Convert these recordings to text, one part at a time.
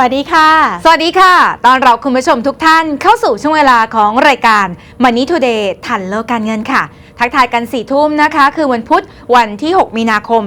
วัสดีค่ะ สวัสดีค่ะ ตอนเราคุณผู้ชมทุกท่านเข้าสู่ช่วงเวลาของรายการ Money Today ทันโลกการเงินค่ะ ทักทายกัน4ี่ทุ่มนะคะ คือวันพุธวันที่ 6 มีนาคม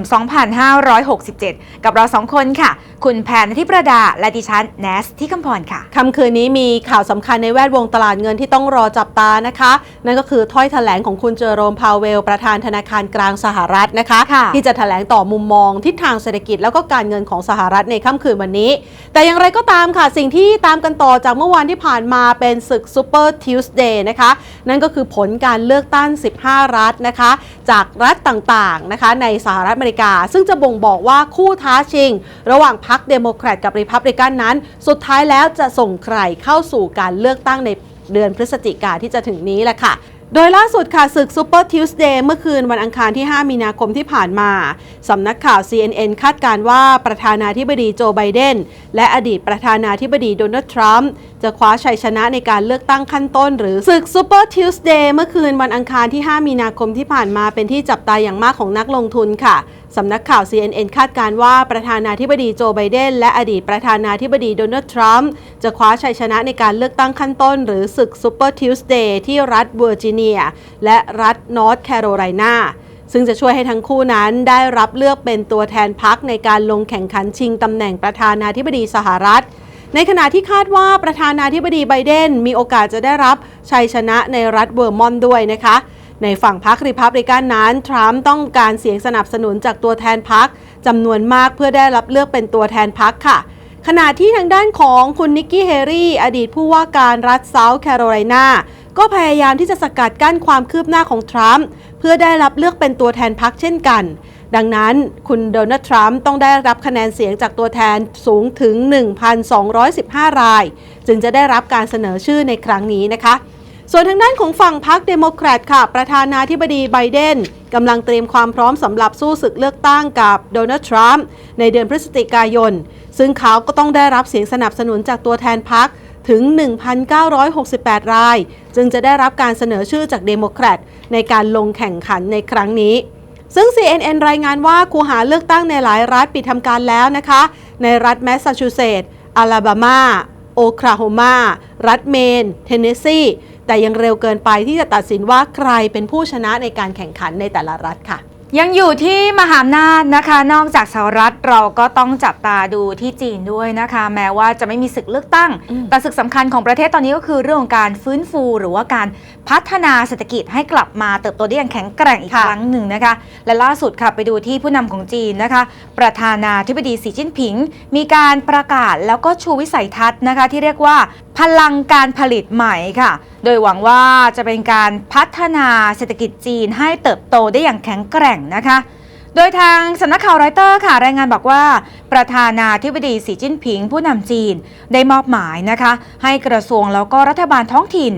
2567 กับเราสองคนค่ะ คุณแพนทิประดา และดิฉันแนสที่คำพรค่ะคำคืนนี้มีข่าวสำคัญในแวดวงตลาดเงินที่ต้องรอจับตานะคะ นั่นก็คือถ้อยแถลงของคุณเจอโรมพาวเวล ประธานธนาคารกลางสหรัฐนะคะคะ ที่จะแถลงต่อมุมมองทิศทางเศรษฐกิจแล้วก็การเงินของสหรัฐในค่ำคืนวันนี้ แต่อย่างไรก็ตามค่ะสิ่งที่ตามกันต่อจากเมื่อวานที่ผ่านมาเป็นศึกซูเปอร์ทิวส์เดย์นะคะนั่นก็คือผลการเลือกตั้ง 15รัฐนะคะ จากรัฐต่างๆนะคะในสหรัฐอเมริกา ซึ่งจะบ่งบอกว่าคู่ท้าชิง ระหว่างพรรคเดโมแครตกับริพับลิกันนั้น สุดท้ายแล้วจะส่งใครเข้าสู่การเลือกตั้งในเดือนพฤศจิกาที่จะถึงนี้แหละค่ะ โดยล่าสุดค่ะศึกซูเปอร์ทิวส์เดย์เมื่อคืนวันอังคารที่ 5 มีนาคมที่ผ่านมา สำนักข่าว CNN คาดการว่าประธานาธิบดีโจไบเดน และอดีตประธานาธิบดีโดนัลด์ทรัมป์จะคว้าชัยชนะในการเลือกตั้งขั้นต้น หรือศึกซูเปอร์ทิวส์เดย์เมื่อคืนวันอังคารที่ 5 มีนาคมที่ผ่านมาเป็นที่จับตาอย่างมากของนักลงทุนค่ะสำนักข่าว CNN คาดการว่าประธานาธิบดีโจไบเดน และอดีตประธานาธิบดีโดนัลด์ทรัมป์จะคว้าชัยชนะในการเลือกตั้งขั้นต้น หรือศึก Super Tuesday ที่รัฐเวอร์จิเนีย และรัฐนอร์ทแคโรไลนาซึ่งจะช่วยให้ทั้งคู่นั้นได้รับเลือกเป็นตัวแทนพรรคในการลงแข่งขันชิงตำแหน่งประธานาธิบดีสหรัฐ ในขณะที่คาดว่าประธานาธิบดีไบเดนมีโอกาสจะได้รับชัยชนะในรัฐเวอร์มอนต์ด้วยนะคะ ในฝั่งพรรคริพับลิกันนั้น ทรัมป์ต้องการเสียงสนับสนุนจากตัวแทนพรรคจำนวนมากเพื่อได้รับเลือกเป็นตัวแทนพรรคค่ะ ขณะที่ทางด้านของคุณนิกกี้เฮรี่ อดีตผู้ว่าการรัฐเซาท์แคโรไลนาก็พยายามที่จะสกัดกั้นความคืบหน้าของทรัมป์เพื่อได้รับเลือกเป็นตัวแทนพรรคเช่นกัน ดังนั้นคุณโดนัลด์ทรัมป์ต้องได้รับคะแนนเสียงจากตัวแทนสูงถึง 1,215 ราย จึงจะได้รับการเสนอชื่อในครั้งนี้นะคะ ส่วนทางด้านของฝั่งพรรคเดโมแครตค่ะ ประธานาธิบดีไบเดนกำลังเตรียมความพร้อมสำหรับสู้ศึกเลือกตั้งกับโดนัลด์ทรัมป์ในเดือนพฤศจิกายน ซึ่งเขาก็ต้องได้รับเสียงสนับสนุนจากตัวแทนพรรคถึง 1,968 ราย จึงจะได้รับการเสนอชื่อจากเดโมแครตในการลงแข่งขันในครั้งนี้ ซึ่ง CNN รายงานว่าคูหาเลือกตั้งในหลายรัฐปิดทำการแล้วนะคะ ในรัฐแมสซาชูเซตส์ อลาบามา โอคลาโฮมา รัฐเมน เทนเนสซี แต่ยังเร็วเกินไปที่จะตัดสินว่าใครเป็นผู้ชนะในการแข่งขันในแต่ละรัฐค่ะ ยังอยู่ที่มหาอำนาจนะคะ นอกจากสหรัฐเราก็ต้องจับตาดูที่จีนด้วยนะคะ แม้ว่าจะไม่มีศึกเลือกตั้งอืมแต่ศึกสำคัญของประเทศตอนนี้ก็คือเรื่องของการฟื้นฟู หรือว่าการพัฒนาเศรษฐกิจให้กลับมาเติบโตได้อย่างแข็งแกร่งอีกค่ะครั้งหนึ่งนะคะ และล่าสุดค่ะไปดูที่ผู้นำของจีนนะคะ ประธานาธิบดีสีจิ้นผิง มีการประกาศแล้วก็ชูวิสัยทัศน์นะคะ ที่เรียกว่าพลังการผลิตใหม่ค่ะ โดยหวังว่าจะเป็นการพัฒนาเศรษฐกิจจีนให้เติบโตได้อย่างแข็งแกร่งนะคะ โดยทางสำนักข่าวรอยเตอร์ค่ะรายงานบอกว่า ประธานาธิบดีสีจิ้นผิง ผู้นำจีน ได้มอบหมายนะคะ ให้กระทรวงแล้วก็รัฐบาลท้องถิ่น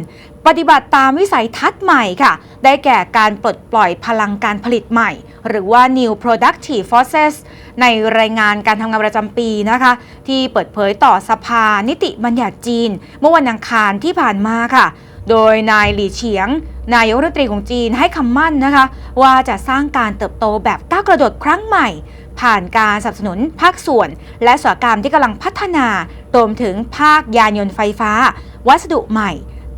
ปฏิบัติตามวิสัยทัศน์ใหม่ค่ะ ได้แก่การปลดปล่อยพลังการผลิตใหม่ หรือว่า new productive forces ในรายงานการทำงานประจำปีนะคะ ที่เปิดเผยต่อสภานิติบัญญัติจีน เมื่อวันอังคารที่ผ่านมาค่ะ โดยนายหลี่เฉียง นายกรัฐมนตรีของจีนให้คำมั่นนะคะ ว่าจะสร้างการเติบโตแบบก้าวกระโดดครั้งใหม่ ผ่านการสนับสนุนภาคส่วน และสวกรรมที่กำลังพัฒนารวมถึงภาคยานยนต์ไฟฟ้า วัสดุใหม่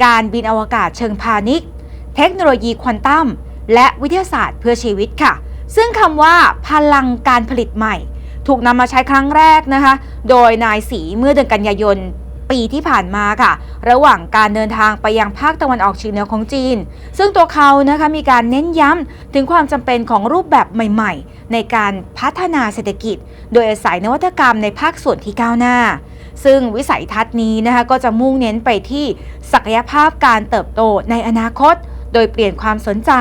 การบินอวกาศเชิงพาณิชย์ เทคโนโลยีควอนตัมและวิทยาศาสตร์เพื่อชีวิตค่ะ ซึ่งคำว่าพลังการผลิตใหม่ ถูกนำมาใช้ครั้งแรกนะคะ โดยนายสีเมื่อเดือนกันยายน ปีที่ผ่านมาค่ะ ระหว่างการเดินทางไปยังภาคตะวันออกเฉียงเหนือของจีน ซึ่งตัวเขานะคะมีการเน้นย้ำถึงความจำเป็นของรูปแบบใหม่ ๆ ในการพัฒนาเศรษฐกิจ โดยอาศัยนวัตกรรมในภาคส่วนที่ก้าวหน้า ซึ่งวิสัยทัศน์นี้นะคะก็จะมุ่งเน้นไปที่ศักยภาพการเติบโตในอนาคต โดยเปลี่ยนความสนใจ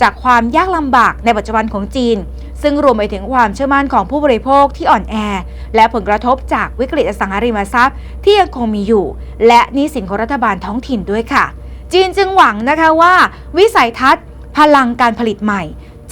จากความยากลำบากในปัจจุบันของจีน ซึ่งรวมไปถึงความเชื่อมั่นของผู้บริโภคที่อ่อนแอ และผลกระทบจากวิกฤตอสังหาริมทรัพย์ ที่ยังคงมีอยู่ และนี้สินของรัฐบาลท้องถิ่นด้วยค่ะ จีนจึงหวังนะคะว่า วิสัยทัศน์ พลังการผลิตใหม่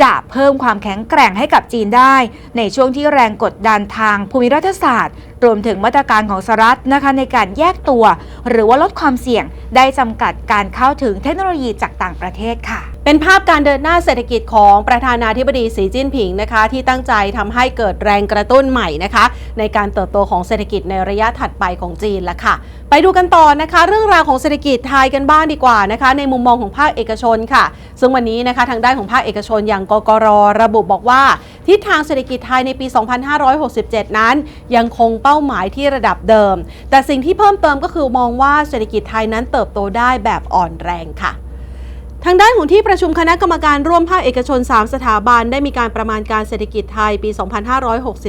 จะเพิ่มความแข็งแกร่งให้กับจีนได้ ในช่วงที่แรงกดดันทางภูมิรัฐศาสตร์รวมถึงมาตรการของสหรัฐนะคะในการแยกตัว หรือว่าลดความเสี่ยง ได้จำกัดการเข้าถึงเทคโนโลยีจากต่างประเทศค่ะ เป็นภาพการเดินหน้าเศรษฐกิจของประธานาธิบดีสีจิ้นผิงนะคะ ที่ตั้งใจทำให้เกิดแรงกระตุ้นใหม่นะคะ ในการเติบโตของเศรษฐกิจในระยะถัดไปของจีนละค่ะ ไปดูกันต่อนะคะ เรื่องราวของเศรษฐกิจไทยกันบ้างดีกว่านะคะ ในมุมมองของภาคเอกชนค่ะ ซึ่งวันนี้นะคะทางด้านของภาคเอกชนอย่างกกรระบุบอกว่า ทิศทางเศรษฐกิจไทยในปี 2567 นั้น ยังคงเป้าหมายที่ระดับเดิม แต่สิ่งที่เพิ่มเติมก็คือมองว่าเศรษฐกิจไทยนั้นเติบโตได้แบบอ่อนแรงค่ะทางด้านของที่ประชุมคณะกรรมการร่วมภาคเอกชน 3 สถาบันได้มีการประมาณการเศรษฐกิจไทยปี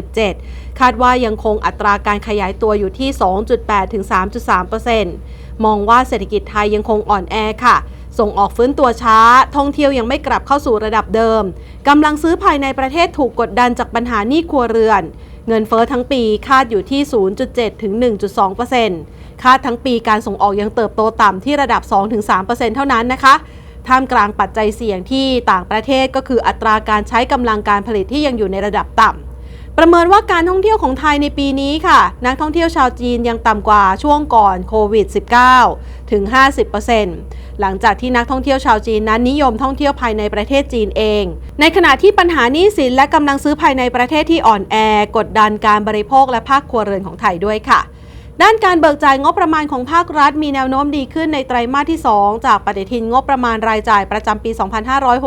2567 คาดว่ายังคงอัตราการขยายตัวอยู่ที่ 2.8 ถึง 3.3%มองว่าเศรษฐกิจไทยยังคงอ่อนแอค่ะ ส่งออกฟื้นตัวช้า ท่องเที่ยวยังไม่กลับเข้าสู่ระดับเดิม กำลังซื้อภายในประเทศถูกกดดันจากปัญหาหนี้ครัวเรือน เงินเฟอ้อทั้งปีคาดอยู่ที่ 0.7 ถึง 1.2%คาดทั้งปีการส่งออกยังเติบโตต่ำที่ระดับ 2-3%เท่านั้นนะคะท่ามกลางปัจจัยเสี่ยงที่ต่างประเทศก็คืออัตราการใช้กำลังการผลิตที่ยังอยู่ในระดับต่ำ ประเมินว่าการท่องเที่ยวของไทยในปีนี้ค่ะ นักท่องเที่ยวชาวจีนยังต่ำกว่าช่วงก่อนโควิด -19 ถึง 50%หลังจากที่นักท่องเที่ยวชาวจีนนั้นนิยมท่องเที่ยวภายในประเทศจีนเอง ในขณะที่ปัญหาหนี้สินและกำลังซื้อภายในประเทศที่อ่อนแอกดดันการบริโภคและภาคครัวเรือนของไทยด้วยค่ะ ด้านการเบิกจ่ายงบประมาณของภาครัฐมีแนวโน้มดีขึ้นในไตรมาสที่ 2 จากปฏิทินงบประมาณรายจ่ายประจำปี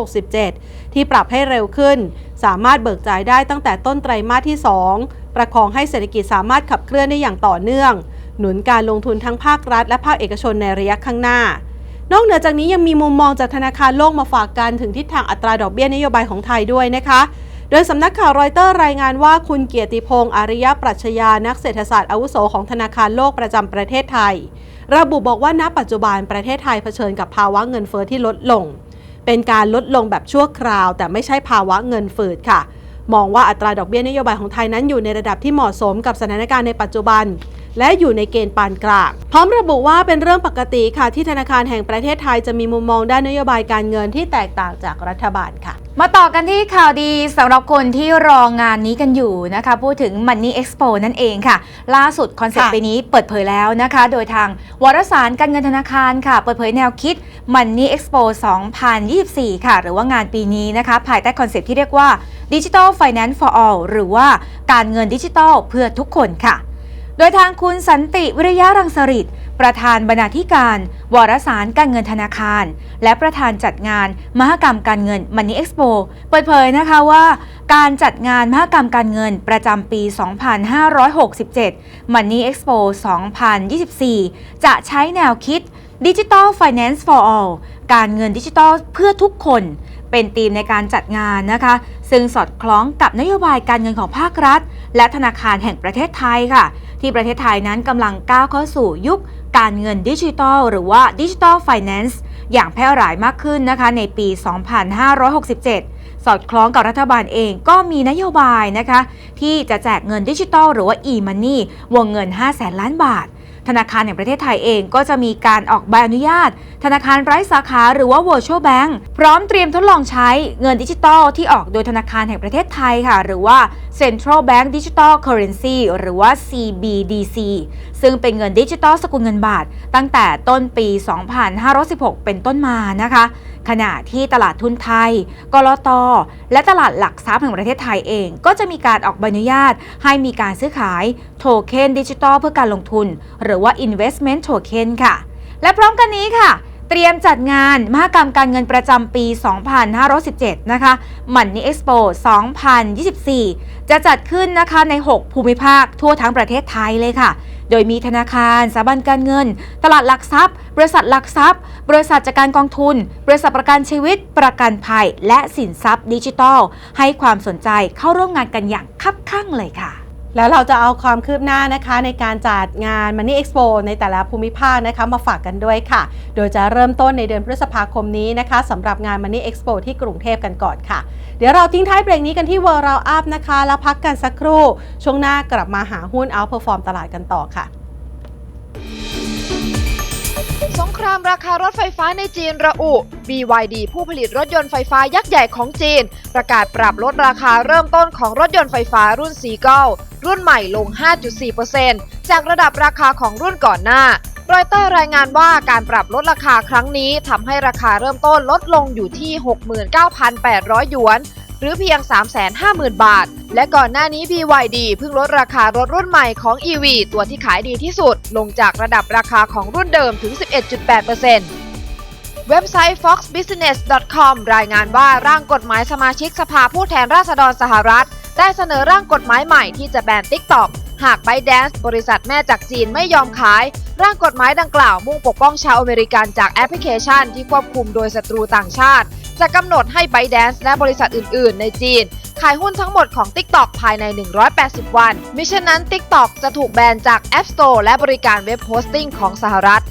2567 ที่ปรับให้เร็วขึ้น สามารถเบิกจ่ายได้ตั้งแต่ต้นไตรมาสที่ 2 ประคองให้เศรษฐกิจสามารถขับเคลื่อนได้อย่างต่อเนื่อง หนุนการลงทุนทั้งภาครัฐ และภาคเอกชนในระยะข้างหน้า นอกเหนือจากนี้ยังมีมุมมองจากธนาคารโลกมาฝากกันถึงทิศทางอัตราดอกเบี้ยนโยบายของไทยด้วยนะคะ โดยสำนักข่าวรอยเตอร์รายงานว่าคุณเกียรติพงศ์อาริยปรัชญานักเศรษฐศาสตร์อาวุโสของธนาคารโลกประจำประเทศไทย ระบุบอกว่าณปัจจุบันประเทศไทยเผชิญกับภาวะเงินเฟอ้อที่ลดลง เป็นการลดลงแบบชั่วคราว แต่ไม่ใช่ภาวะเงินฝืดค่ะ มองว่าอัตราดอกเบี้ยนโยบายของไทยนั้นอยู่ในระดับที่เหมาะสมกับสถานการณ์ในปัจจุบันและอยู่ในเกณฑ์ปานกลาง พร้อมระบุว่าเป็นเรื่องปกติค่ะที่ธนาคารแห่งประเทศไทยจะมีมุมมองด้านนโยบายการเงินที่แตกต่างจากรัฐบาลค่ะ มาต่อกันที่ข่าวดีสำหรับคนที่รองานนี้กันอยู่นะคะ พูดถึง Money Expo นั่นเองค่ะ ล่าสุดคอนเซ็ปต์ค่ะปีนี้เปิดเผยแล้วนะคะ โดยทางวารสารการเงินธนาคารค่ะ เปิดเผยแนวคิด Money Expo 2024 ค่ะ หรือว่างานปีนี้นะคะ ภายใต้คอนเซ็ปต์ที่เรียกว่า Digital Finance for All หรือว่าการเงินดิจิทัลเพื่อทุกคนค่ะโดยทางคุณสันติวิริยะรังสริตประธานบรรณาธิการ วารสารการเงินธนาคาร และประธานจัดงานมหกรรมการเงินมันนี่เอ็กซ์โปเปิดเผยนะคะว่า การจัดงานมหกรรมการเงินประจำปี 2567 Money Expo 2024 จะใช้แนวคิด Digital Finance for All การเงินดิจิทัลเพื่อทุกคน เป็นธีมในการจัดงานนะคะ ซึ่งสอดคล้องกับนโยบายการเงินของภาครัฐ และธนาคารแห่งประเทศไทยค่ะ ที่ประเทศไทยนั้นกำลังก้าวเข้าสู่ยุคการเงินดิจิทัลหรือว่าดิจิทัลไฟแนนซ์อย่างแพร่หลายมากขึ้นนะคะ ในปี 2567 สอดคล้องกับรัฐบาลเองก็มีนโยบายนะคะ ที่จะแจกเงินดิจิทัลหรือว่า e-money วงเงิน 5 0 0แสนล้านบาท ธนาคารแห่งประเทศไทยเองก็จะมีการออกใบอนุญาต ธนาคารไร้สาขาหรือว่า virtual bank พร้อมเตรียมทดลองใช้เงินดิจิทัลที่ออกโดยธนาคารแห่งประเทศไทยค่ะ หรือว่า Central Bank Digital Currency หรือว่า CBDC ซึ่งเป็นเงินดิจิทัลสกุลเงินบาท ตั้งแต่ต้นปี 2516 เป็นต้นมานะคะขณะที่ตลาดทุนไทย กลต และตลาดหลักทรัพย์แห่งประเทศไทยเอง ก็จะมีการออกใบอนุญาต ให้มีการซื้อขายโทเค็นดิจิทัลเพื่อการลงทุน หรือว่า investment token ค่ะ และพร้อมกันนี้ค่ะเตรียมจัดงานมหกรรมการเงินประจำปี 2517 นะคะ Money Expo 2024 จะจัดขึ้นนะคะใน 6 ภูมิภาคทั่วทั้งประเทศไทยเลยค่ะ โดยมีธนาคาร สถาบันการเงิน ตลาดหลักทรัพย์ บริษัทหลักทรัพย์ บริษัทจัดการกองทุน บริษัทประกันชีวิต ประกันภัย และสินทรัพย์ดิจิทัล ให้ความสนใจเข้าร่วมงานกันอย่างคับข้างเลยค่ะ แล้วเราจะเอาความคืบหน้านะคะในการจัดงาน Money Expo ในแต่ละภูมิภาคนะคะมาฝากกันด้วยค่ะ โดยจะเริ่มต้นในเดือนพฤษภาคมนี้นะคะสำหรับงาน Money Expo ที่กรุงเทพกันก่อนค่ะ เดี๋ยวเราทิ้งท้ายเบรกนี้กันที่ World Round Up นะคะ แล้วพักกันสักครู่ ช่วงหน้ากลับมาหาหุ้น Outperform ตลาดกันต่อค่ะ สงครามราคารถไฟฟ้าในจีนระอุ BYD ผู้ผลิตรถยนต์ไฟฟ้ายักษ์ใหญ่ของจีน ประกาศปรับลดราคาเริ่มต้นของรถยนต์ไฟฟ้ารุ่นซีเกลรุ่นใหม่ลง 5.4%จากระดับราคาของรุ่นก่อนหน้ารอยเตอร์รายงานว่าการปรับลดราคาครั้งนี้ทำให้ราคาเริ่มต้นลดลงอยู่ที่ 69,800 หยวน หรือเพียง 350,000 บาท และก่อนหน้านี้ BYD เพิ่งลดราคารถรุ่นใหม่ของ EV ตัวที่ขายดีที่สุด ลงจากระดับราคาของรุ่นเดิมถึง 11.8%เว็บไซต์ foxbusiness.com รายงานว่าร่างกฎหมายสมาชิกสภาผู้แทนราษฎรสหรัฐ ได้เสนอร่างกฎหมายใหม่ที่จะแบน TikTok หาก ByteDance บริษัทแม่จากจีนไม่ยอมขาย ร่างกฎหมายดังกล่าวมุ่งปกป้องชาวอเมริกันจากแอปพลิเคชันที่ควบคุมโดยศัตรูต่างชาติ จะกำหนดให้ ByteDance และบริษัทอื่น ๆ ในจีน ขายหุ้นทั้งหมดของ TikTok ภายใน 180 วัน มิฉะนั้น TikTok จะถูกแบนจาก App Store และบริการเว็บโฮสติ้งของสหรัฐ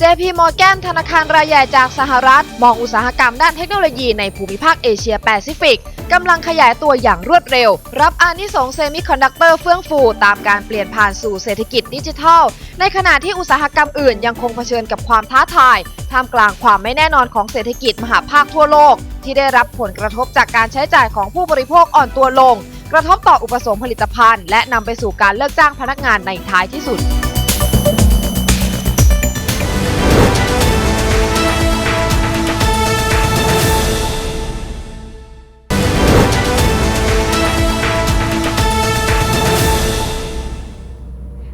JP Morgan ธนาคารรายใหญ่จากสหรัฐ มองอุตสาหกรรมด้านเทคโนโลยีในภูมิภาคเอเชียแปซิฟิกกำลังขยายตัวอย่างรวดเร็ว รับอานิสงส์เซมิคอนดักเตอร์เฟื่องฟู ตามการเปลี่ยนผ่านสู่เศรษฐกิจดิจิทัล ในขณะที่อุตสาหกรรมอื่นยังคงเผชิญกับความท้าทายท่ามกลางความไม่แน่นอนของเศรษฐกิจมหาภาคทั่วโลก ที่ได้รับผลกระทบจากการใช้จ่ายของผู้บริโภคอ่อนตัวลง กระทบต่ออุปสงค์ผลิตภัณฑ์ และนำไปสู่การเลิกจ้างพนักงานในท้ายที่สุด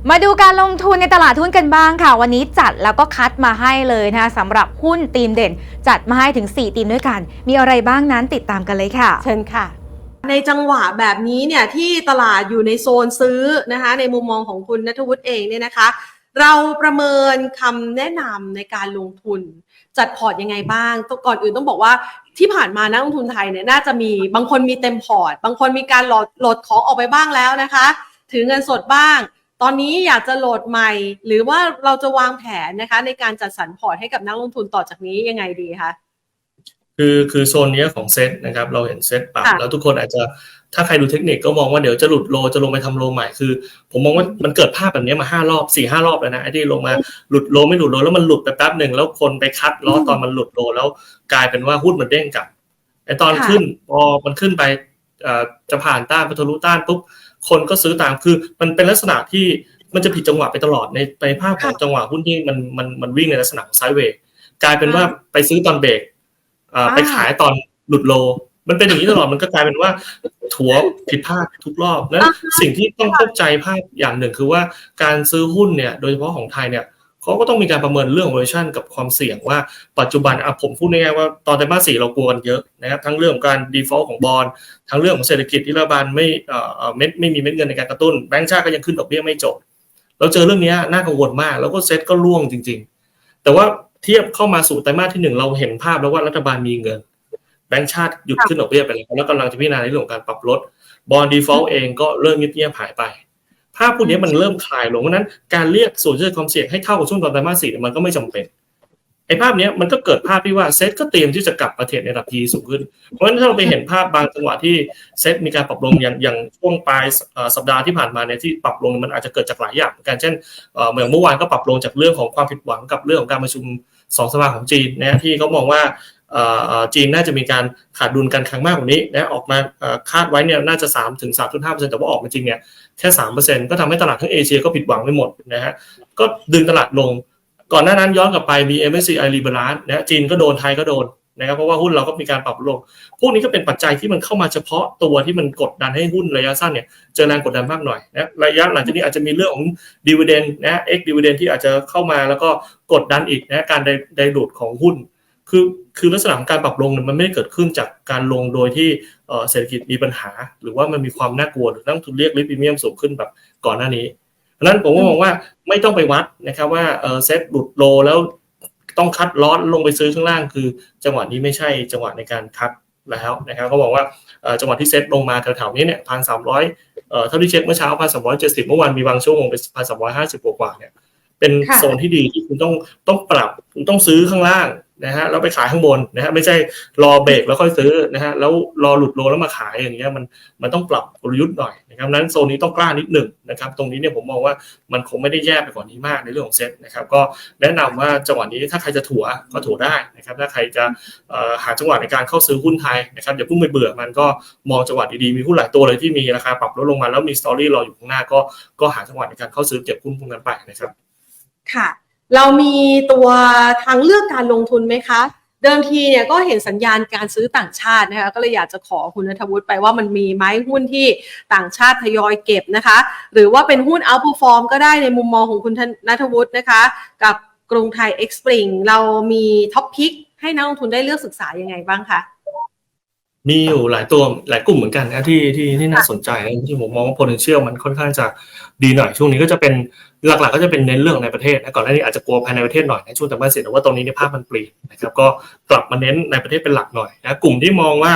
มาดูการลงทุนในตลาดหุ้นกันบ้างค่ะ วันนี้จัดแล้วก็คัดมาให้เลยนะคะสำหรับหุ้นตีมเด่น จัดมาให้ถึง 4 ตีมด้วยกัน มีอะไรบ้างนั้นติดตามกันเลยค่ะ เชิญค่ะ ในจังหวะแบบนี้เนี่ยที่ตลาดอยู่ในโซนซื้อนะคะ ในมุมมองของคุณนัทวุฒิเองเนี่ยนะคะ เราประเมินคำแนะนำในการลงทุน จัดพอร์ตยังไงบ้างก่อนอื่นต้องบอกว่าที่ผ่านมานักลงทุนไทยเนี่ยน่าจะมีบางคนมีเต็มพอร์ต บางคนมีการหลดโหลดของออกไปบ้างแล้วนะคะ ถือเงินสดบ้าง ตอนนี้อยากจะโหลดใหม่ หรือว่าเราจะวางแผนนะคะ ในการจัดสรรพอร์ตให้กับนักลงทุนต่อจากนี้ยังไงดีคะคือคือโซนเนี้ยของเซตนะครับ เราเห็นเซตปรับค่ะแล้วทุกคนอาจจะถ้าใครดูเทคนิคก็มองว่าเดี๋ยวจะหลุดโลจะลงไปทำโลใหม่คือ ผมมองว่ามันเกิดภาพแบบเนี้ยมาห้ารอบสี่ห้ารอบแล้วนะไอ้ที่ลงมาหลุดโลไม่หลุดโลแล้วมันหลุดไปแป๊บหนึ่งแล้วคนไปคัดล้อตอนมันหลุดโลแล้วกลายเป็นว่าหุ้นมันเด้งกลับไอ้ตอนค่ะขึ้นพอมันขึ้นไปเอ่อจะผ่านต้านไปทะลุต้านปุ๊บ คนก็ซื้อตามคือมันเป็นลักษณะที่มันจะผิดจังหวะไปตลอดในในภาพของจังหวะหุ้นที่มันมันมันวิ่งในลักษณะของไซด์เวย์กลายเป็นว่าไปซื้อตอนเบรกเอ่อไปขายตอนหลุดโล มันเป็นอย่างนี้ตลอดมันก็กลายเป็นว่าถัวผิดพลาดทุกรอบนั้นอ่าฮะสิ่งที่ต้องเข้าใจภาพอย่างหนึ่งคือว่าการซื้อหุ้นเนี่ย โดยเฉพาะของไทยเนี่ย เขาก็ต้องมีการประเมินเรื่อง valuation กับความเสี่ยงว่าปัจจุบันอะผมพูดง่ายๆว่าตอนไตรมาสสี่เรากลัวกันเยอะนะครับทั้งเรื่องของการ default ของบอลทั้งเรื่องของเศรษฐกิจที่รัฐบาลไม่เอ่อเม็ดไม่มีเม็ดเงินในการกระตุ้นแบงก์ชาติก็ยังขึ้นดอกเบี้ยไม่จบเราเจอเรื่องนี้น่ากังวลมาก แล้วก็เซ็ตก็ร่วงจริง ๆ แต่ว่าเทียบเข้ามาสู่ไตรมาสที่หนึ่งเราเห็นภาพแล้วว่ารัฐบาลมีเงิน แบงก์ชาติหยุดขึ้นดอกเบี้ยไปแล้วแล้วกำลังจะพิจารณาในเรื่องของการปรับลดบอลดีฟอลต์เองก็เริ่มเงียบๆหายไป ภาพพวกนี้มันเริ่มคลายลงเพราะฉะนั้นการเรียกส่วนเชื่อความเสี่ยงให้เท่ากับช่วงตอนไตรมาสสี่เนี่ยมันก็ไม่จำเป็นไอ้ภาพเนี้ยมันก็เกิดภาพที่ว่าเซ็ตก็เตรียมที่จะกลับประเทศในระดับทีสูงขึ้น เพราะฉะนั้นถ้าเราไปเห็นภาพบางจังหวะที่เซ็ตมีการปรับลงอย่างอย่างช่วงปลายเอ่อสัปดาห์ที่ผ่านมาเนี่ยที่ปรับลงมันอาจจะเกิดจากหลายอย่างเหมือนกันเช่นเอ่อเหมือนเมื่อวานก็ปรับลงจากเรื่องของความผิดหวังกับเรื่องของการประชุมสองสภาของจีนนะฮะที่เขามองว่าเอ่อเอ่อจีนน่าจะมีการขาดดุลการคลังมากกว่านี้นะออกมาเอ่อคาดไว้เนี่ยน่าจะ3ถึง3.5%แต่ว่าออกมาจริงเนี่ย แค่3%ก็ทำให้ตลาดทั้งเอเชียก็ผิดหวังไปหมดนะฮะก็ดึงตลาดลง ก่อนหน้านั้นย้อนกลับไปมี MSCI Liberal นะจีนก็โดนไทยก็โดนนะครับเพราะว่าหุ้นเราก็มีการปรับลง พวกนี้ก็เป็นปัจจัยที่มันเข้ามาเฉพาะตัวที่มันกดดันให้หุ้นระยะสั้นเนี่ยเจอแรงกดดันมากหน่อยนะระยะหลังจากนี้อาจจะมีเรื่องของดีเวเดนนะ X ดีเวเดนที่อาจจะเข้ามาแล้วก็กดดันอีกนะการไดไดรูดของหุ้น คือคือลักษณะของการปรับลงเนี่ยมันไม่ได้เกิดขึ้นจากการลงโดยที่เอ่อเศรษฐกิจมีปัญหา หรือว่ามันมีความน่ากลัวหรือนักลงทุนเรียกริพรีเมียมสูงขึ้นแบบก่อนหน้านี้ดังนั้นผมก็มองว่าไม่ต้องไปวัดนะครับว่าเออเซ็ตหลุดโลแล้วต้องคัดลอสลงไปซื้อข้างล่าง คือ จังหวะนี้ไม่ใช่จังหวะในการคัดแล้วนะครับเขาบอกว่าเอ่อจังหวะที่เซ็ตลงมาแถวๆนี้เนี่ยพันสามร้อยเอ่อเท่าที่เช็คเมื่อเช้าพันสามร้อยเจ็ดสิบเมื่อวานมีบางช่วงลงไปพันสามร้อยห้าสิบกว่าๆเนี่ยเป็นค่ะโซนที่ดีที่คุณต้องต้องปรับคุณต้องซื้อข้างล่าง นะฮะแล้วไปขายข้างบนนะฮะไม่ใช่รอเบรกแล้วค่อยซื้อนะฮะแล้วรอหลุดโลแล้วมาขายอย่างเงี้ยมันมันต้องปรับกลยุทธ์หน่อยนะครับนั้นโซนนี้ต้องกล้านิดหนึ่งนะครับตรงนี้เนี่ยผมมองว่ามันคงไม่ได้แย่ไปกว่านี้มากในเรื่องของเซ็ตนะครับก็แนะนำว่าจังหวะนี้ถ้าใครจะถัวก็ถัวได้นะครับถ้าใครจะหาจังหวะในการเข้าซื้อหุ้นไทยนะครับอย่าเพิ่งไปเบื่อมันก็มองจังหวะดีๆมีหุ้นหลายตัวเลยที่มีราคาปรับลดลงมาแล้วมีสตอรี่รออยู่ข้างหน้าก็ก็หาจังหวะในการเข้าซื้อเก็บหุ้นพวกนั้นไปนะครับค่ะ เรามีตัวทางเลือกการลงทุนไหมคะ เดิมทีเนี่ยก็เห็นสัญญาณการซื้อต่างชาตินะคะก็เลยอยากจะขอคุณนัทวุฒิไปว่ามันมีไหมหุ้นที่ต่างชาติทยอยเก็บนะคะ หรือว่าเป็นหุ้น outperform ก็ได้ในมุมมองของคุณนัทวุฒินะคะ กับกรุงไทย X Spring เรามีท็อปพิกให้นักลงทุนได้เลือกศึกษายังไงบ้างคะ มีอยู่หลายตัวหลายกลุ่มเหมือนกันนะที่ที่ที่น่าสนใจนะที่ผมมองว่า potential มันค่อนข้างจะดีหน่อยช่วงนี้ก็จะเป็นหลักๆ ก็จะเป็นเน้นเรื่องในประเทศนะก่อนหน้านี้อาจจะกลัวภายในประเทศหน่อยในช่วงแต่บ้าเสร็จแต่ว่าตรงนี้ในภาพมันเปลี่ยนนะครับก็กลับมาเน้นในประเทศเป็นหลักหน่อยนะกลุ่มที่มองว่า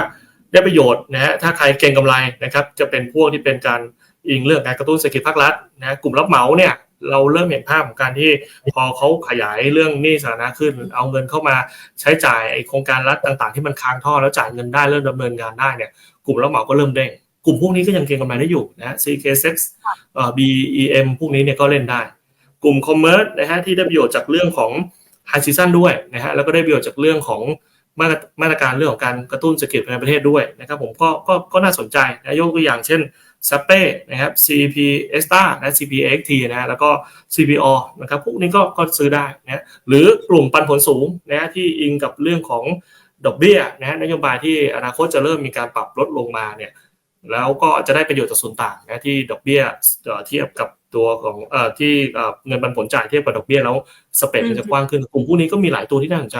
ได้ประโยชน์นะฮะถ้าใครเก็งกำไรนะครับจะเป็นพวกที่เป็นการอิงเรื่องการกระตุ้นเศรษฐกิจภาครัฐนะกลุ่มรับเหมาเนี่ย เราเริ่มเห็นภาพของการที่พอเขาขยายเรื่องหนี้สาธารณะขึ้น เอาเงินเข้ามาใช้จ่ายไอโครงการรัฐต่างๆ ที่มันค้างท่อแล้วจ่ายเงินได้เริ่มดำเนินงานได้เนี่ยกลุ่มรับเหมาก็เริ่มเด้งกลุ่มพวกนี้ก็ยังเก็งกำไรได้อยู่นะ CKSX เอ่อ BEM พวกนี้เนี่ยก็เล่นได้ กลุ่ม Commerce นะฮะที่ได้ประโยชน์จากเรื่องของ High Season ด้วยนะฮะแล้วก็ได้ประโยชน์จากเรื่องของมาตรมาตรการเรื่องของการกระตุ้นเศรษฐกิจภายในประเทศด้วยนะครับผมก็ก็ก็น่าสนใจนะยกตัวอย่างเช่น s a p e นะครับ CP e s t a นะ CPXT นะฮะแล้วก็ CPO นะครับพวกนี้ก็ก็ซื้อได้นะหรือกลุ่มปันผลสูงนะฮะที่อิงกับเรื่องของดอกเบี้ยนะฮะนโยบายที่อนาคตจะเริ่มมีการปรับลดลงมาเนี่ยแล้วก็จะได้ประโยชน์จากส่วนต่างนะที่ดอกเบี้ยเอ่อเทียบกับตัวของเอ่อที่เอ่อเงินปันผลจ่ายเทียบกับดอกเบี้ยแล้วสเปรดมันจะกว้างขึ้นกลุ่มพวกนี้ก็มีหลายตัวที่น่าสนใจ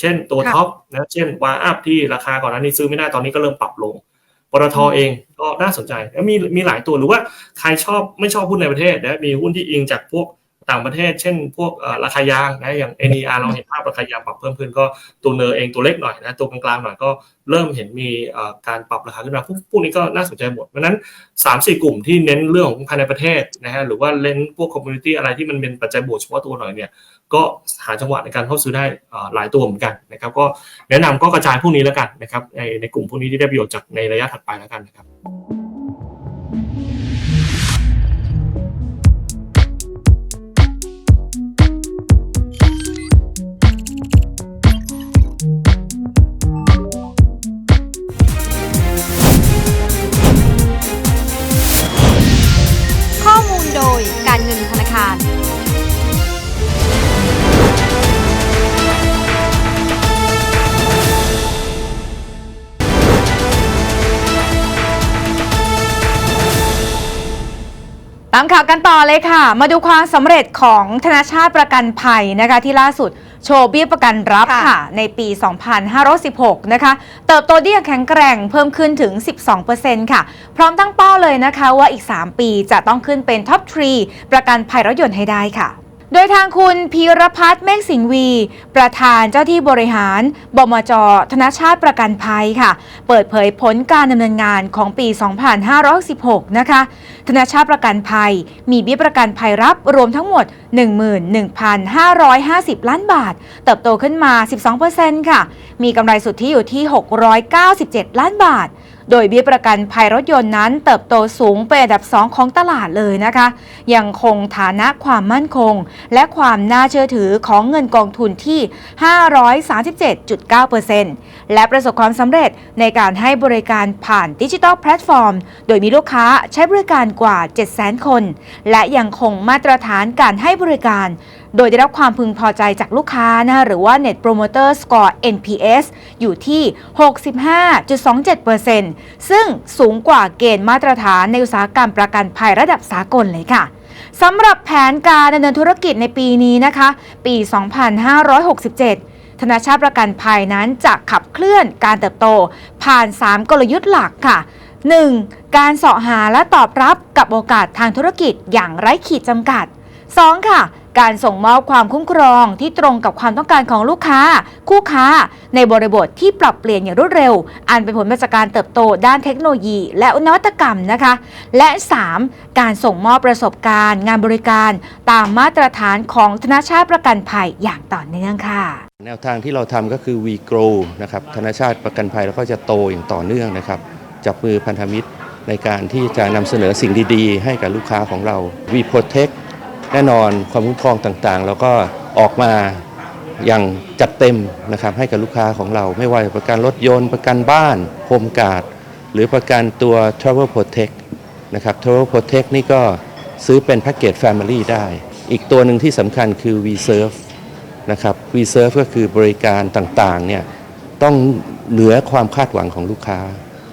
เช่นตัวค่ะท็อปนะเช่นวาอัพที่ราคาก่อนหน้านี้ซื้อไม่ได้ตอนนี้ก็เริ่มปรับลง ปตทเองก็น่าสนใจแล้วมีมีหลายตัวหรือว่าใครชอบไม่ชอบหุ้นในประเทศนะมีหุ้นที่อิงจากพวก ต่างประเทศ เช่น พวกราคายางนะอย่าง NER เราเห็นภาพราคายางปรับเพิ่มขึ้นก็ตัวเนอเองตัวเล็กหน่อยนะตัวกลางๆหน่อยก็เริ่มเห็นมีการปรับราคาขึ้นมาพวกพวกนี้ก็น่าสนใจหมดเพราะนั้น3ามสี่กลุ่มที่เน้นเรื่องของภายในประเทศนะฮะหรือว่าเล่นพวกคอมมูนิตี้อะไรที่มันเป็นปัจจัยบวกเฉพาะตัวหน่อยเนี่ยก็หาจังหวะในการเข้าซื้อได้หลายตัวเหมือนกันนะครับก็แนะนำก็กระจายพวกนี้แล้วกันนะครับในในกลุ่มพวกนี้ที่ได้ประโยชน์จากในระยะถัดไปแล้วกันนะครับ กันต่อเลยค่ะ มาดูความสำเร็จของธนาชาติประกันภัยนะคะที่ล่าสุดโชว์เบี้ยประกันรับค่ะค่ะ ในปี 2516 นะคะ เติบโตได้อย่างแข็งแกร่งเพิ่มขึ้นถึง 12%ค่ะ พร้อมตั้งเป้าเลยนะคะว่าอีก 3 ปีจะต้องขึ้นเป็นท็อปทรีประกันภัยรถยนต์ให้ได้ค่ะ โดยทางคุณพีรพัฒน์เมฆสิงห์วี ประธานเจ้าที่บริหารบมจ ธนชาติประกันภัยค่ะ เปิดเผยผลการดำเนินงานของปี 2516 นะคะ ธนชาติประกันภัย มีเบี้ยประกันภัยรับรวมทั้งหมด 11,550 ล้านบาท เติบโตขึ้นมา 12%ค่ะ มีกำไรสุทธิอยู่ที่ 697 ล้านบาท โดยเบี้ยประกันภัยรถยนต์นั้นเติบโตสูงเป็นอันดับ 2 ของตลาดเลยนะคะ ยังคงฐานะความมั่นคง และความน่าเชื่อถือของเงินกองทุนที่ 537.9%และประสบความสำเร็จในการให้บริการผ่านดิจิทัลแพลตฟอร์ม โดยมีลูกค้าใช้บริการกว่า 700,000 คน และยังคงมาตรฐานการให้บริการโดยได้รับความพึงพอใจจากลูกค้านะคะหรือว่า Net Promoter Score NPS อยู่ที่ 65.27%ซึ่งสูงกว่าเกณฑ์มาตรฐานในอุตสาหกรรมประกันภัยระดับสากลเลยค่ะสำหรับแผนการดำเนินธุรกิจในปีนี้นะคะ ปี 2567ธนาชาติประกันภัยนั้นจะขับเคลื่อนการเติบโต ผ่าน 3 กลยุทธ์หลักค่ะ 1. การเสาะหาและตอบรับกับโอกาสทางธุรกิจอย่างไร้ขีดจำกัด 2. ค่ะ การส่งมอบความคุ้มครองที่ตรงกับความต้องการของลูกค้า คู่ค้า ในบริบทที่ปรับเปลี่ยนอย่างรวดเร็ว อันเป็นผลมาจากการเติบโตด้านเทคโนโลยี และนวัตกรรมนะคะ และ 3. การส่งมอบประสบการณ์ งานบริการ ตามมาตรฐานของธนาชาติประกันภัยอย่างต่อเนื่องค่ะ แนวทางที่เราทำก็คือ We Grow นะครับธนาชาติประกันภัยแล้วก็จะโตอย่างต่อเนื่องนะครับจับมือพันธมิตรในการที่จะนำเสนอสิ่งดีๆ ให้กับลูกค้าของเรา We Protect แน่นอนความคุ้มครองต่างๆแล้วก็ออกมาอย่างจัดเต็มนะครับให้กับลูกค้าของเรา ไม่ว่าประกันรถยนต์ ประกันบ้านโฮมการ์ดหรือประกันตัว Travel Protect นะครับ Travel Protect นี่ก็ซื้อเป็นแพ็กเกจ Family ได้ อีกตัวหนึ่งที่สำคัญคือ We Serve นะครับ We Serve ก็คือบริการต่างๆเนี่ยต้องเหนือความคาดหวังของลูกค้า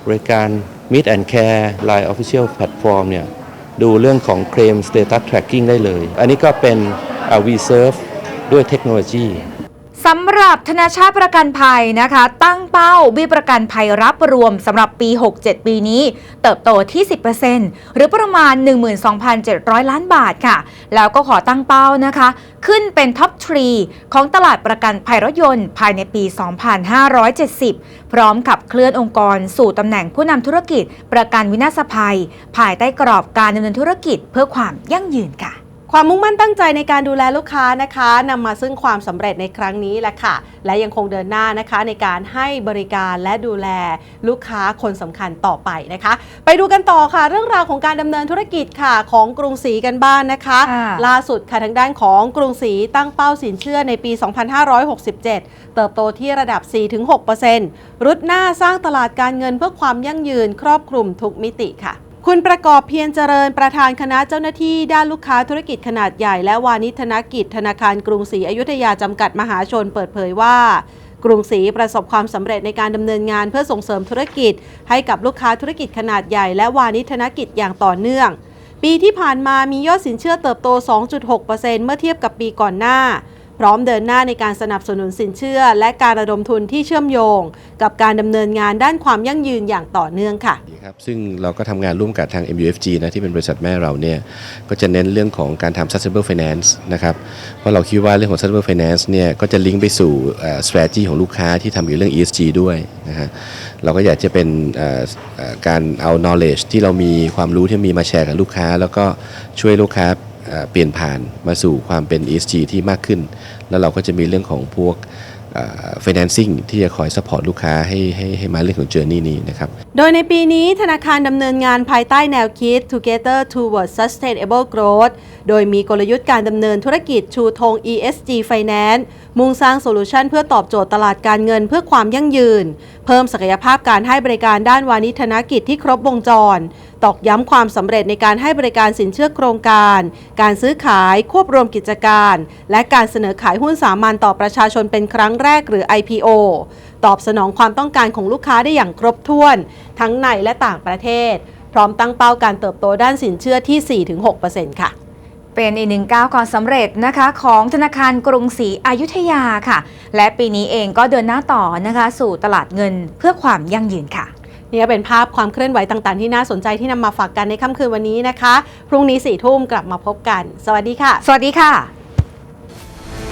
บริการ Meet and Care Line Official Platform เนี่ย ดูเรื่องของเคลม Status Tracking ได้เลย อันนี้ก็เป็น v Serve ด้วยเทคโนโลยี สำหรับธนาชาติประกันภัยนะคะ ตั้งเป้าเบี้ยประกันภัยรับรวมสำหรับปี 67 ปีนี้ เติบโตที่ 10%หรือประมาณ 12,700 ล้านบาทค่ะ แล้วก็ขอตั้งเป้านะคะ ขึ้นเป็นท็อปทรีของตลาดประกันภัยรถยนต์ภายในปี 2570 พร้อมขับเคลื่อนองค์กรสู่ตำแหน่งผู้นำธุรกิจ ประกันวินาศภัย ภายใต้กรอบการดำเนินธุรกิจเพื่อความยั่งยืนค่ะ ความมุ่งมั่นตั้งใจในการดูแลลูกค้านะคะนำมาซึ่งความสำเร็จในครั้งนี้แหละค่ะ และยังคงเดินหน้านะคะในการให้บริการและดูแลลูกค้าคนสำคัญต่อไปนะคะ ไปดูกันต่อค่ะ เรื่องราวของการดำเนินธุรกิจค่ะของกรุงศรีกันบ้านนะคะค่ะล่าสุดค่ะทางด้านของกรุงศรีตั้งเป้าสินเชื่อในปี 2567 เติบโตที่ระดับ 4-6%รุดหน้าสร้างตลาดการเงินเพื่อความยั่งยืนครอบคลุมทุกมิติค่ะ คุณประกอบเพียรเจริญประธานคณะเจ้าหน้าที่ด้านลูกค้าธุรกิจขนาดใหญ่และวานิธนกิจธนาคารกรุงศรีอยุธยาจำกัดมหาชนเปิดเผยว่า กรุงศรีประสบความสำเร็จในการดำเนินงานเพื่อส่งเสริมธุรกิจ ให้กับลูกค้าธุรกิจขนาดใหญ่และวานิธนกิจอย่างต่อเนื่อง ปีที่ผ่านมามียอดสินเชื่อเติบโต 2.6%เมื่อเทียบกับปีก่อนหน้า พร้อมเดินหน้าในการสนับสนุนสินเชื่อ และการระดมทุนที่เชื่อมโยง กับการดำเนินงานด้านความยั่งยืนอย่างต่อเนื่องค่ะครับซึ่งเราก็ทำงานร่วมกับทาง MUFG นะที่เป็นบริษัทแม่เราเนี่ยก็จะเน้นเรื่องของการทำ sustainable finance นะครับเพราะเราคิดว่าเรื่องของ sustainable finance เนี่ยก็จะลิงก์ไปสู่ strategy ของลูกค้าที่ทำเกี่เรื่อง ESG ด้วยนะฮะเราก็อยากจะเป็นการเอา knowledge ที่เรามีความรู้ที่มีมาแชร์กับลูกค้า แล้วก็ช่วยลูกค้า เปลี่ยนผ่านมาสู่ความเป็น ESG ที่มากขึ้น แล้วเราก็จะมีเรื่องของพวกเอ่อ financing ที่จะคอยสปอร์ตลูกค้าให้ให้ให้มาเรื่องของ journey นี้นะครับ โดยในปีนี้ธนาคารดำเนินงานภายใต้แนวคิด Together Towards Sustainable Growth โดยมีกลยุทธ์การดำเนินธุรกิจชูธง ESG Finance มุ่งสร้างโซลูชันเพื่อตอบโจทย์ตลาดการเงินเพื่อความยั่งยืน เพิ่มศักยภาพการให้บริการด้านวานิธนกิจที่ครบวงจร ตอกย้ำความสำเร็จในการให้บริการสินเชื่อโครงการ การซื้อขายควบรวมกิจการ และการเสนอขายหุ้นสามัญต่อประชาชนเป็นครั้งแรกหรือ IPO ตอบสนองความต้องการของลูกค้าได้อย่างครบถ้วน ทั้งในและต่างประเทศ พร้อมตั้งเป้าการเติบโตด้านสินเชื่อที่ 4-6%ค่ะเป็นอีกหนึ่งก้าวความสำเร็จนะคะของธนาคารกรุงศรีอยุธยาค่ะ และปีนี้เองก็เดินหน้าต่อนะคะสู่ตลาดเงินเพื่อความยั่งยืนค่ะนี่ก็เป็นภาพความเคลื่อนไหวต่างๆ ที่น่าสนใจที่นำมาฝากกันในค่ำคืนวันนี้นะคะ พรุ่งนี้สี่ทุ่มกลับมาพบกัน สวัสดีค่ะ สวัสดีค่ะ